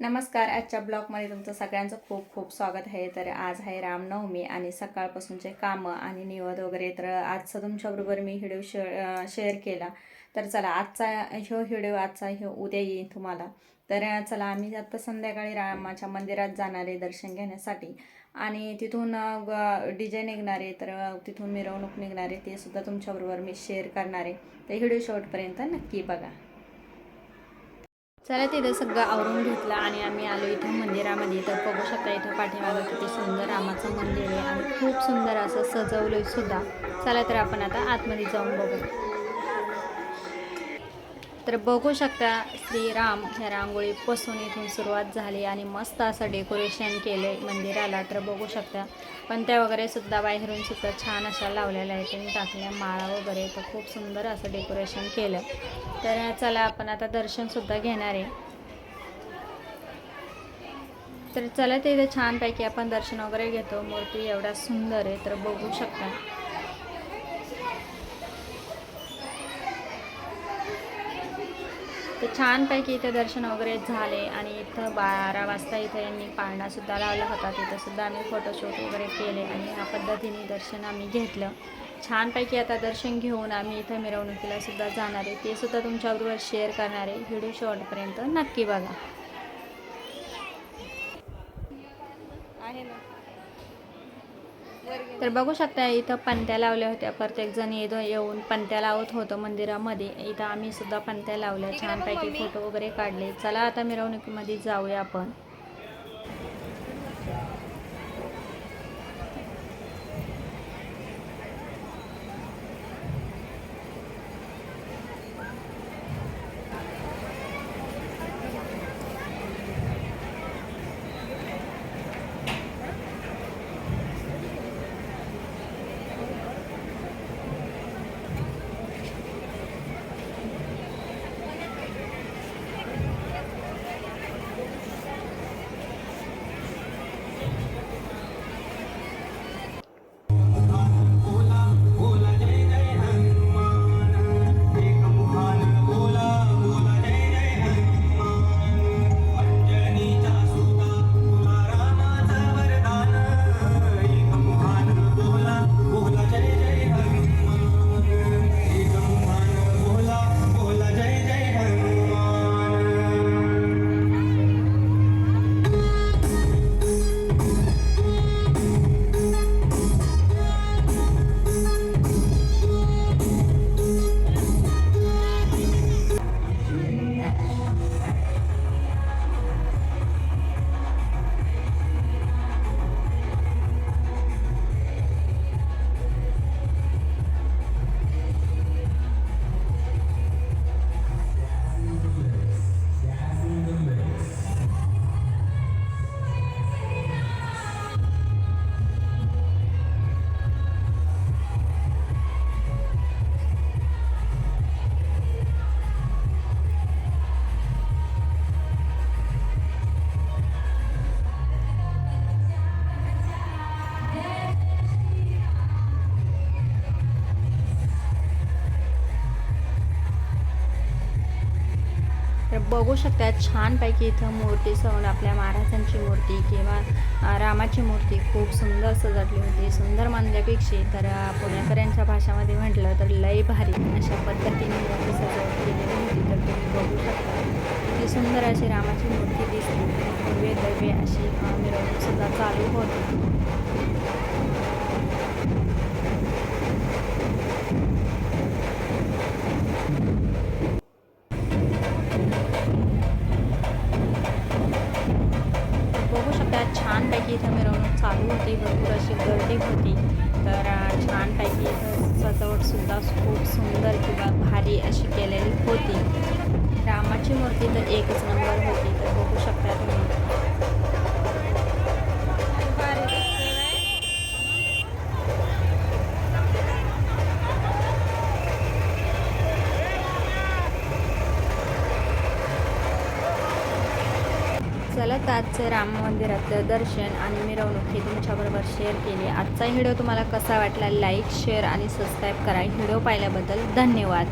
नमस्कार आजच्या ब्लॉगमध्ये तुमचं सगळ्यांचं खूप खूप स्वागत आहे. तर आज आहे रामनवमी आणि सकाळपासूनचे कामं आणि निवद वगैरे. तर आजचा तुमच्याबरोबर मी व्हिडिओ शेअर शेअर केला. तर चला आजचा ह्यो व्हिडिओ आजचा ह्यो उद्या येईन तुम्हाला. तर चला आम्ही आता संध्याकाळी रामाच्या मंदिरात जाणार आहे दर्शन घेण्यासाठी. आणि तिथून डी जे निघणारे तर तिथून मिरवणूक निघणारे ते सुद्धा तुमच्याबरोबर मी शेअर करणार आहे. तर व्हिडिओ शेवटपर्यंत नक्की बघा. चला तिथं सगळं आवरून घेतलं आणि आम्ही आलो इथं मंदिरामध्ये. तर बघू शकता इथं पाठीमागं किती सुंदर रामाचं मंदिर आहे आणि खूप सुंदर असं सजवलं सुद्धा. चला तर आपण आता आतमध्ये जाऊन बघू. तर बघू शकता श्रीराम ह्या रांगोळीपासून इथून सुरुवात झाली आणि मस्त असं डेकोरेशन केलं आहे मंदिराला तर बघू शकता. पण त्या वगैरे सुद्धा बाहेरून सुद्धा छान अशा लावलेल्या आहेत त्यांनी टाकल्या माळा वगैरे तर खूप सुंदर असं डेकोरेशन केलं तर चला आपण आता दर्शनसुद्धा घेणार आहे. तर चला ते इथे छानपैकी आपण दर्शन वगैरे घेतो. मूर्ती एवढा सुंदर आहे तर बघू शकता. तर छानपैकी इथं दर्शन वगैरे झाले आणि इथं बारा वाजता इथं यांनी पाळणासुद्धा लावला होता. तिथंसुद्धा आम्ही फोटोशूट वगैरे केले आणि ह्या पद्धतीने दर्शन आम्ही घेतलं. छानपैकी आता दर्शन घेऊन आम्ही इथं मिरवणुकीला सुद्धा जाणार आहे. ते सुद्धा तुमच्याबरोबर शेअर करणार आहे. व्हिडिओ शेवटपर्यंत नक्की बघा. आहे ना? तर बघू शकता इथं पंत्या लावल्या होत्या. प्रत्येकजण इथं येऊन पंत्या लावत होतं मंदिरामध्ये. इथं आम्ही सुद्धा पंत्या लावल्या. छानपैकी फोटो वगैरे काढले. चला आता मिरवणुकीमध्ये जाऊया आपण. बघू शकता छानपैकी इथं मूर्ती सवून आपल्या महाराजांची मूर्ती किंवा रामाची मूर्ती खूप सुंदर सजवली होती. सुंदर मानल्यापेक्षा तर पुण्याकऱ्यांच्या भाषामध्ये म्हटलं तर लय भारी अशा पद्धतीने मूर्ती सजावट केलेली होती. तर तुम्ही बघू शकता किती सुंदर अशी रामाची मूर्ती दिसते. भव्य दव्य अशी मिरवणूक सुद्धा चालू होती. बघू त्या छानपैकी इथं मिरवणूक चालू होती भरपूर अशी गर्दी होती. तर छानपैकी इथं सजावटसुद्धा खूप सुंदर किंवा भारी अशी केलेली होती. रामाची मूर्ती तर एकच नंबर होती तर बघू शकता तुम्ही. चला तर आजचं राम मंदिरातलं दर्शन आणि मिरवणूक हे तुमच्याबरोबर शेअर केली. आजचा व्हिडिओ तुम्हाला कसा वाटला लाईक शेअर आणि सबस्क्राईब करा. व्हिडिओ पाहिल्याबद्दल धन्यवाद.